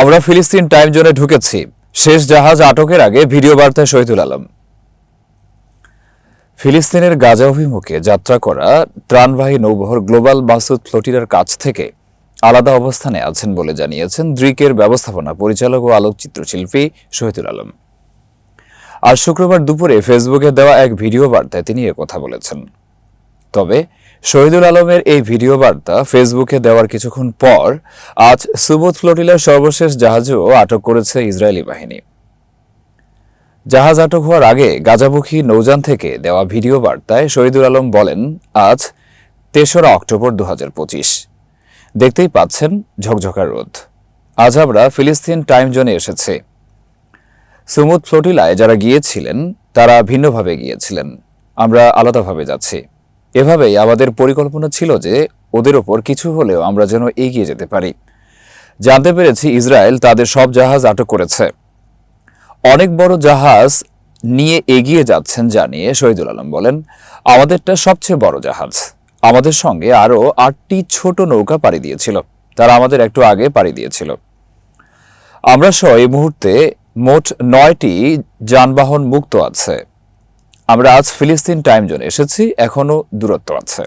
আমরা ফিলিস্তিন টাইম জোনে ঢুকেছি। শেষ জাহাজ আটকের আগে ভিডিও বার্তায় শহীদুল আলম। ফিলিস্তিনের গাজা অভিমুখে যাত্রা করা ত্রাণবাহী নৌবহর গ্লোবাল মাসুদ ফ্লোটিরার কাছ থেকে আলাদা অবস্থানে আছেন বলে জানিয়েছেন দ্রিকের ব্যবস্থাপনা পরিচালক ও আলোকচিত্রশিল্পী শহীদুল আলম। আজ শুক্রবার দুপুরে ফেসবুকে দেওয়া এক ভিডিও বার্তায় তিনি কথা বলেছেন। তবে শহীদুল আলমের এই ভিডিও বার্তা ফেসবুকে দেওয়ার কিছুক্ষণ পর আজ সুবোধ ফ্লোটিলার সর্বশেষ জাহাজও আটক করেছে ইসরায়েলি বাহিনী। জাহাজ আটক হওয়ার আগে গাজামুখী নৌযান থেকে দেওয়া ভিডিও বার্তায় শহীদুল আলম বলেন, আজ তেসরা অক্টোবর দু হাজার পঁচিশ। দেখতেই পাচ্ছেন ঝকঝকার রোদ। আজ আমরা ফিলিস্তিন টাইম জোনে এসেছে। সুমুদ ফ্লোটিলায় যারা গিয়েছিলেন, তারা ভিন্নভাবে গিয়েছিলেন। আমরা আলাদাভাবে যাচ্ছি। এভাবেই আমাদের পরিকল্পনা ছিল যে ওদের ওপর কিছু হলেও আমরা যেন এগিয়ে যেতে পারি। জানতে পেরেছি ইসরায়েল তাদের সব জাহাজ আটক করেছে। অনেক বড় জাহাজ নিয়ে এগিয়ে যাচ্ছেন জানিয়ে শহীদুল আলম বলেন, আমাদেরটা সবচেয়ে বড় জাহাজ। আমাদের সঙ্গে আরও আটটি ছোট নৌকা পাড়ি দিয়েছিল। তারা আমাদের একটু আগে পাড়ি দিয়েছিল। আমরা সহ এই মুহূর্তে মোট নয়টি যানবাহন মুক্ত আছে। আমরা আজ ফিলিস্তিন টাইম জোনে এসেছি এখনও দূরত্ব আছে।